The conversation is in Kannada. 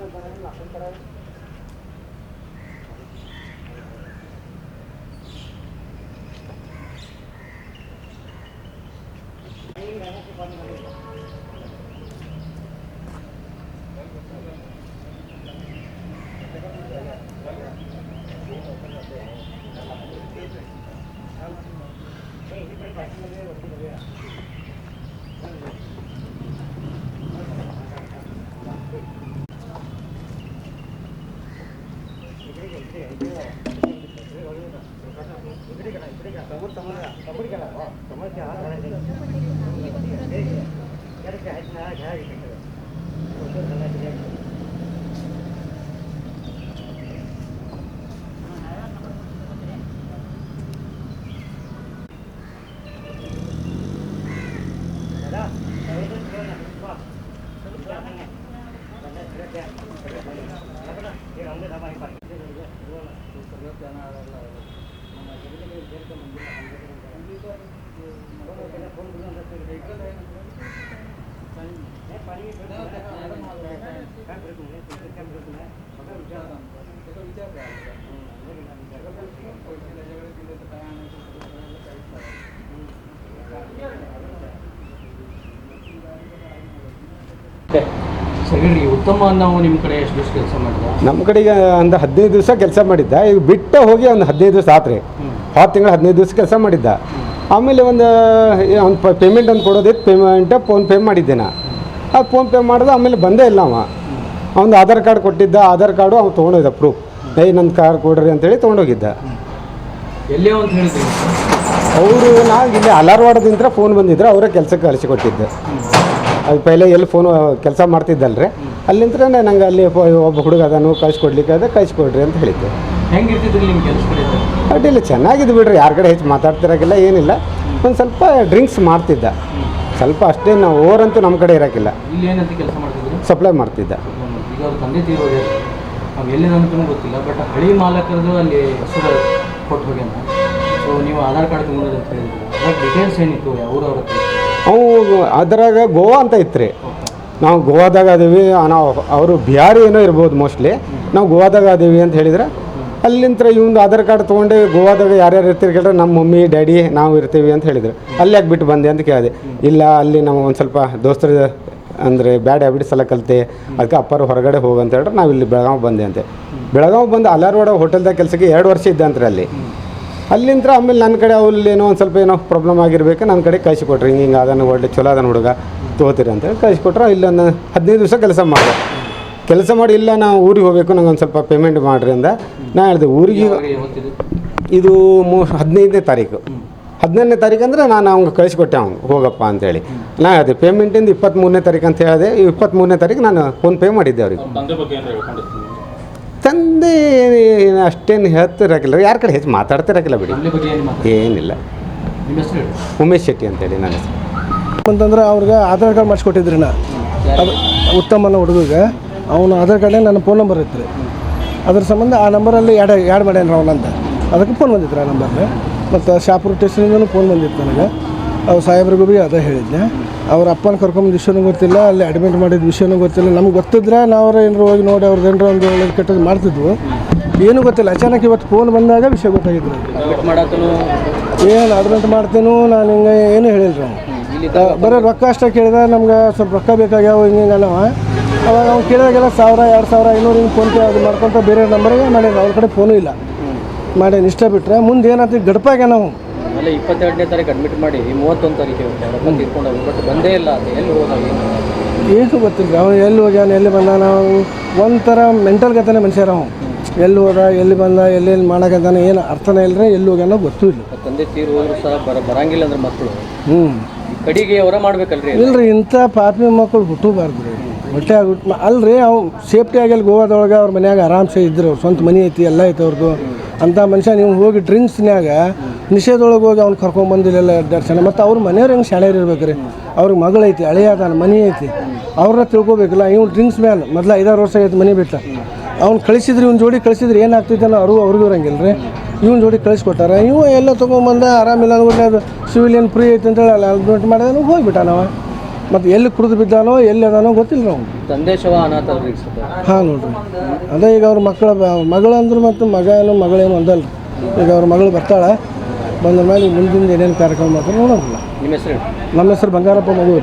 Gracias. Gracias. Okay. ಸರಿ ಉತ್ತಮ ನಾವು ನಿಮ್ಮ ಕಡೆ ಎಷ್ಟು ದಿವಸ ಕೆಲಸ ಮಾಡಿದ ನಮ್ಮ ಕಡೆಗೆ ಒಂದು ಹದಿನೈದು ದಿವಸ ಕೆಲಸ ಮಾಡಿದ್ದ. ಈಗ ಬಿಟ್ಟು ಹೋಗಿ ಒಂದು ಹದಿನೈದು ದಿವಸ ಆತ್ರಿ. ಹತ್ತು ತಿಂಗಳು ಹದಿನೈದು ದಿವಸ ಕೆಲಸ ಮಾಡಿದ್ದ. ಆಮೇಲೆ ಒಂದು ಒಂದು ಪೇಮೆಂಟ್ ಒಂದು ಕೊಡೋದಿತ್ತು ಪೇಮೆಂಟ್ ಫೋನ್ ಪೇ ಮಾಡಿದ್ದೆ ನಾ ಆ ಫೋನ್ ಪೇ ಮಾಡಿದ ಆಮೇಲೆ ಬಂದೇ ಇಲ್ಲ ಅವ. ಅವ್ನು ಆಧಾರ್ ಕಾರ್ಡ್ ಕೊಟ್ಟಿದ್ದ ಆಧಾರ್ ಕಾರ್ಡು ಅವ್ನು ತೊಗೊಂಡೋಗಿದ್ದ ಪ್ರೂಫ್ ಏಯ್ ನನ್ನ ಕಾರ್ ಕೊಡ್ರಿ ಅಂತೇಳಿ ತೊಗೊಂಡೋಗಿದ್ದ. ಎಲ್ಲೇ ಅಂತ ಹೇಳಿದ್ರು ಅವರು ನಾವು ಇಲ್ಲಿ ಅಲಾರ್ವಾಡದಿಂದ ಫೋನ್ ಬಂದಿದ್ರೆ ಅವರೇ ಕೆಲಸಕ್ಕೆ ಕಳಿಸಿಕೊಟ್ಟಿದ್ದೆ ಅದು ಪೈಲೆ ಎಲ್ಲಿ ಫೋನ್ ಕೆಲಸ ಮಾಡ್ತಿದ್ದಲ್ರಿ. ಅಲ್ಲಿಂದ ನಂಗೆ ಅಲ್ಲಿ ಒಬ್ಬ ಹುಡುಗ ಅದನ್ನು ಕಳಿಸ್ಕೊಡ್ಲಿಕ್ಕೆ ಅದೇ ಕಳಿಸ್ಕೊಡ್ರಿ ಅಂತ ಹೇಳಿದ್ದೆ. ಅಡ್ಡಿಲ್ಲ ಚೆನ್ನಾಗಿದೆ ಬಿಡ್ರಿ ಯಾರ ಕಡೆ ಹೆಚ್ಚು ಮಾತಾಡ್ತಿರೋಕ್ಕಿಲ್ಲ ಏನಿಲ್ಲ. ಒಂದು ಸ್ವಲ್ಪ ಡ್ರಿಂಕ್ಸ್ ಮಾಡ್ತಿದ್ದ. ಸ್ವಲ್ಪ ಅಷ್ಟೇ ನಾವು ಅಂತೂ ನಮ್ಮ ಕಡೆ ಇರೋಕ್ಕಿಲ್ಲ ಸಪ್ಲೈ ಮಾಡ್ತಿದ್ದ. ಗೊತ್ತಿಲ್ಲ ಬಟ್ ಹಳಿ ಮಾಲಕರದು ಅಲ್ಲಿ ಹೆಸರು ಕೊಟ್ಟು ಹೋಗ್ಯಾನ. ಸೊ ನೀವು ಆಧಾರ್ ಕಾರ್ಡ್ ತೊಗೊಂಡ್ರಿ ಅಂತ ಹೇಳಿದ್ರು. ಅದ್ರ ಡೀಟೇಲ್ಸ್ ಏನಿತ್ತು ಯಾವ್ರು ಅವ್ರ ಹತ್ರ? ಅವು ಅದ್ರಾಗ ಗೋವಾ ಅಂತ ಇತ್ತು ರೀ ನಾವು ಗೋವಾದಾಗ ಅದೀವಿ, ನಾವು ಅವರು ಬಿಹಾರಿ ಏನೋ ಇರ್ಬೋದು ಮೋಸ್ಟ್ಲಿ ನಾವು ಗೋವಾದಾಗ ಅದೀವಿ ಅಂತ ಹೇಳಿದ್ರೆ ಅಲ್ಲಿಂತ ಇವೊಂದು ಆಧಾರ್ ಕಾರ್ಡ್ ತೊಗೊಂಡು ಗೋವಾದಾಗ ಯಾರ್ಯಾರು ಇರ್ತೀರಿ ಕೇಳಿದ್ರೆ, ನಮ್ಮ ಮಮ್ಮಿ, ಡ್ಯಾಡಿ ನಾವು ಇರ್ತೀವಿ ಅಂತ ಹೇಳಿದ್ರು. ಅಲ್ಲಿ ಯಾಕೆ ಬಿಟ್ಟು ಬಂದೆ ಅಂತ ಕೇಳಿದೆ. ಇಲ್ಲ, ಅಲ್ಲಿ ನಾವು ಒಂದು ಸ್ವಲ್ಪ ದೋಸ್ತರ ಅಂದರೆ ಬ್ಯಾಡ್ ಹ್ಯಾಬಿಟ್ಸ್ ಎಲ್ಲ ಕಲಿತೆ ಅದಕ್ಕೆ ಅಪ್ಪರು ಹೊರಗಡೆ ಹೋಗು ಅಂತ ಹೇಳಿದ್ರೆ ನಾವು ಇಲ್ಲಿ ಬೆಳಗಾವಿ ಬಂದೆ ಅಂತೆ. ಬೆಳಗಾವಿ ಬಂದು ಅಲಾರ್ವಾಡ ಹೋಟೆಲ್ದಾಗ ಕೆಲಸಕ್ಕೆ ಎರಡು ವರ್ಷ ಇದ್ದೆ ಅಂತ್ರಿ ಅಲ್ಲಿ. ಅಲ್ಲಿಂದ ಆಮೇಲೆ ನನ್ನ ಕಡೆ ಅವ್ರಲ್ಲಿ ಏನೋ ಒಂದು ಸ್ವಲ್ಪ ಏನೋ ಪ್ರಾಬ್ಲಮ್ ಆಗಿರ್ಬೇಕು. ನನ್ನ ಕಡೆ ಕಳಿಸಿಕೊಟ್ರಿ ಹಿಂಗೆ ಹಿಂಗೆ ಅದನ್ನು ಒಳ್ಳೆ ಚಲೋ ಅದನ್ನು ಹುಡುಗ ತೊಗೋತೀರಿ ಅಂತೇಳಿ ಕಳಿಸ್ಕೊಟ್ರೆ ಇಲ್ಲೊಂದು ಹದಿನೈದು ದಿವಸ ಕೆಲಸ ಮಾಡಿದೆ. ಕೆಲಸ ಮಾಡಿ ಇಲ್ಲ ನಾವು ಊರಿಗೆ ಹೋಗಬೇಕು. ನಂಗೆ ಒಂದು ಸ್ವಲ್ಪ ಪೇಮೆಂಟ್ ಮಾಡಿರಿ ಅಂದ. ನಾ ಹೇಳಿದೆ ಊರಿಗೆ ಇದು ಮೂ ಹದಿನೈದನೇ ತಾರೀಕು. ಹದಿನೈದನೇ ತಾರೀಕು ಅಂದರೆ ನಾನು ಅವ್ನಿಗೆ ಕಳಿಸ್ಕೊಟ್ಟೆ ಅವ್ನು ಹೋಗಪ್ಪ ಅಂತೇಳಿ ನಾ ಹೇಳಿದೆ ಪೇಮೆಂಟಿಂದ ಇಪ್ಪತ್ತ್ಮೂರನೇ ತಾರೀಕು ಅಂತ ಹೇಳಿದೆ. ಇಪ್ಪತ್ತ್ಮೂರನೇ ತಾರೀಕು ನಾನು ಫೋನ್ ಪೇ ಮಾಡಿದ್ದೆ ಅವ್ರಿಗೆ. ಏನು ಅಷ್ಟೇನು ಹೇಳ್ತಿರಕಿಲ್ಲ. ಯಾರ ಕಡೆ ಹೆಚ್ಚು ಮಾತಾಡ್ತಿರಕಿಲ್ಲ ಬಿಡಿ. ಏನಿಲ್ಲ. ಹೇಳಿ. ಉಮೇಶ್ ಶೆಟ್ಟಿ ಅಂತೇಳಿ ನನ್ನ ಹೆಸರು. ಅಂತಂದ್ರೆ ಅವ್ರಿಗೆ ಆಧಾರ್ ಕಾರ್ಡ್ ಮಾಡಿಸ್ಕೊಟ್ಟಿದ್ರಿ ನಾ ಅದು ಉತ್ತಮನ ಹುಡುಗಿಗೆ. ಅವನು ಆಧಾರ್ ಕಾರ್ಡ್ನಾಗ ನನ್ನ ಫೋನ್ ನಂಬರ್ ಇತ್ತು ರೀ ಅದ್ರ ಸಂಬಂಧ ಆ ನಂಬರಲ್ಲಿ ಎರಡು ಎರಡು ಮಾಡ್ಯಾನ ಅವನಂತ. ಅದಕ್ಕೆ ಫೋನ್ ಬಂದಿತ್ತು ಆ ನಂಬರ್ಗೆ ಮತ್ತು ಶಾಪುರ ಸ್ಟೇಷನಿಂದನೂ ಫೋನ್ ಬಂದಿತ್ತು ನನಗೆ. ಅವ್ರು ಸಾಹೇಬ್ರಿಗೂ ಭೀ ಅದೇ ಹೇಳಿದ್ದೆ ಅವ್ರ ಅಪ್ಪನ ಕರ್ಕೊಂಬಂದು ವಿಷಯನೂ ಗೊತ್ತಿಲ್ಲ ಅಲ್ಲಿ ಅಡ್ಮಿಟ್ ಮಾಡಿದ ವಿಷಯನೂ ಗೊತ್ತಿಲ್ಲ. ನಮ್ಗೆ ಗೊತ್ತಿದ್ರೆ ನಾವು ಏನಾರು ಹೋಗಿ ನೋಡಿ ಅವ್ರದ್ದು ಏನಾರು ಒಂದು ಒಳ್ಳೆ ಕೆಟ್ಟದ್ದು ಮಾಡ್ತಿದ್ವು. ಏನೂ ಗೊತ್ತಿಲ್ಲ. ಅಚಾನಕ್ ಇವತ್ತು ಫೋನ್ ಬಂದಾಗ ವಿಷಯ ಗೊತ್ತಾಗಿದ್ರು ಏನು ಅಡ್ಮಿಟ್ ಮಾಡ್ತೇನೋ ನಾನು ಹಿಂಗೆ ಏನು ಹೇಳಿಲ್ಲ ಬರೀ ರೊಕ್ಕ ಅಷ್ಟೇ ಕೇಳಿದ ನಮ್ಗೆ ಸ್ವಲ್ಪ ರೊಕ್ಕ ಬೇಕಾಗ್ಯಾವ ಹಿಂಗೆ ಹಿಂಗೆ ಅವಾಗ ಅವ್ನು ಕೇಳಿದಾಗೆಲ್ಲ ಸಾವಿರ ಎರಡು ಸಾವಿರ ಐನೂರು ಹಿಂಗೆ ಫೋನ್ಪೇ ಅದು ಮಾಡ್ಕೊತ ಬೇರೆ ನಂಬರ್ಗೆ ಮಾಡಿದ್ರು. ಅವ್ರ ಕಡೆ ಫೋನು ಇಲ್ಲ. ಮಾಡ್ಯಾನ ಇಷ್ಟ ಬಿಟ್ಟರೆ ಮುಂದೆ ಏನಂತೀವಿ ಗಡಪಾಗ್ಯ ನಾವು ಆಮೇಲೆ ಇಪ್ಪತ್ತೆರಡನೇ ತಾರೀಕು ಅಡ್ಮಿಟ್ ಮಾಡಿ ಮೂವತ್ತೊಂದು ತಾರೀಕು ರೊಕ್ಕ ತೀರ್ಕೊಂಡು ಬಟ್ ಬಂದೇ ಇಲ್ಲ ಅದು ಎಲ್ಲಿ ಹೋದ ಏನು ಗೊತ್ತಿಲ್ಲ ಅವನು ಎಲ್ಲಿ ಹೋಗ್ಯಾನ ಎಲ್ಲಿ ಬಂದಾನ ಒಂಥರ ಮೆಂಟಲ್ ಗತನೆ ಮನುಷ್ಯರ ಅವನು. ಎಲ್ಲಿ ಹೋದ ಎಲ್ಲಿ ಬಂದ ಎಲ್ಲಿ ಎಲ್ಲಿ ಮಾಡಕಂತಾನೆ ಏನು ಅರ್ಥನೇ ಇಲ್ಲರೆ ಎಲ್ಲಿ ಹೋಗ್ಯಾನೋ ಗೊತ್ತೂ ಇಲ್ಲ. ತಂದೆ ತೀರು ಹೋದ್ರು ಸಹ ಬರ ಬರಂಗಿಲ್ಲ ಅಂದ್ರೆ ಮಕ್ಕಳು ಹ್ಞೂ ಕಡಿಗೆ ಅವರ ಮಾಡ್ಬೇಕಲ್ರಿ ಇಲ್ರಿ ಇಂಥ ಪಾಪಿ ಮಕ್ಕಳು ಹುಟ್ಟಬಾರ್ದು ರೀ. ಹೊಟ್ಟೆ ಹುಟ್ಟು ಅಲ್ರಿ ಅವ್ನು ಸೇಫ್ಟಿ ಅಲ್ಲಿ ಗೋವಾದೊಳಗೆ ಅವ್ರ ಮನ್ಯಾಗ ಆರಾಮ್ಸೆ ಇದ್ರು ಅವ್ರ ಸ್ವಂತ ಮನೆ ಐತಿ ಎಲ್ಲ ಐತೆ ಅವ್ರದ್ದು ಅಂಥ ಮನುಷ್ಯ ನೀವು ಹೋಗಿ ಡ್ರಿಂಕ್ಸ್ನ್ಯಾಗ ನಿಷೇಧೊಳಗೆ ಹೋಗಿ ಅವ್ನು ಕರ್ಕೊಂಬಂದಿಲ್ಲ ದರ್ಶನ. ಮತ್ತು ಅವ್ರ ಮನೆಯವ್ರು ಹೆಂಗೆ ಶಾಲೆ ಇರ್ಬೇಕು ರೀ ಅವ್ರಿಗೆ ಮಗಳೈತಿ ಹಳೆಯ ಅದಾನ ಮನೆ ಐತಿ. ಅವ್ರನ್ನ ತಿಳ್ಕೊಬೇಕಲ್ಲ ಇವ್ನು ಡ್ರಿಂಕ್ಸ್ ಮ್ಯಾನ್ ಮೊದಲು ಐದಾರು ವರ್ಷ ಆಯ್ತು ಮನೆ ಬಿಟ್ಟ. ಅವ್ನು ಕಳಿಸಿದ್ರಿ ಇವ್ನ ಜೋಡಿ ಕಳಿಸಿದ್ರೆ ಏನಾಗ್ತೈತೆ ಅನ್ನೋ ಅವ್ರಿಗೂ ಅವ್ರಿಗೂ ಇರಂಗಿಲ್ಲ ರೀ ಇವ್ನ ಜೋಡಿ ಕಳಿಸ್ಕೊಟ್ಟಾರ. ಇವ ಎಲ್ಲ ತೊಗೊಂಬಂದ ಆರಾಮಿಲ್ಲ ಅಂದ್ಬಿಟ್ಟು ಅದು ಸಿವಿಲಿಯನ್ ಫ್ರೀ ಐತೆ ಅಂತೇಳಿ ಅಲ್ಲಿ ಅಡ್ಮಿಟ್ ಮಾಡಿದಾನು ಹೋಗಿಬಿಟ್ಟಾನವ ನಾವು. ಮತ್ತು ಎಲ್ಲಿ ಕುಡಿದು ಬಿದ್ದಾನೋ ಎಲ್ಲಿ ಅದಾನೋ ಗೊತ್ತಿಲ್ಲ ನಾವು ತಂದೆ ಶವ ಹಾಂ ನೋಡ್ರಿ. ಅದೇ ಈಗ ಅವ್ರ ಮಕ್ಕಳ ಮಗಳಂದ್ರೆ ಮತ್ತು ಮಗ ಏನು ಮಗಳೇನು ಒಂದಲ್ಲ ಈಗ ಅವ್ರ ಮಗಳು ಬರ್ತಾಳೆ. ಬಂದ ಮೇಲೆ ಮುಂದಿನ ಏನೇನು ಕಾರ್ಯಕ್ರಮ ಮಾಡ್ತಾರೆ ನೋಡೋದಿಲ್ಲ. ನಿಮ್ಮ ಹೆಸರು ನಮ್ಮ ಹೆಸರು ಬಂಗಾರಪ್ಪ ಮಗು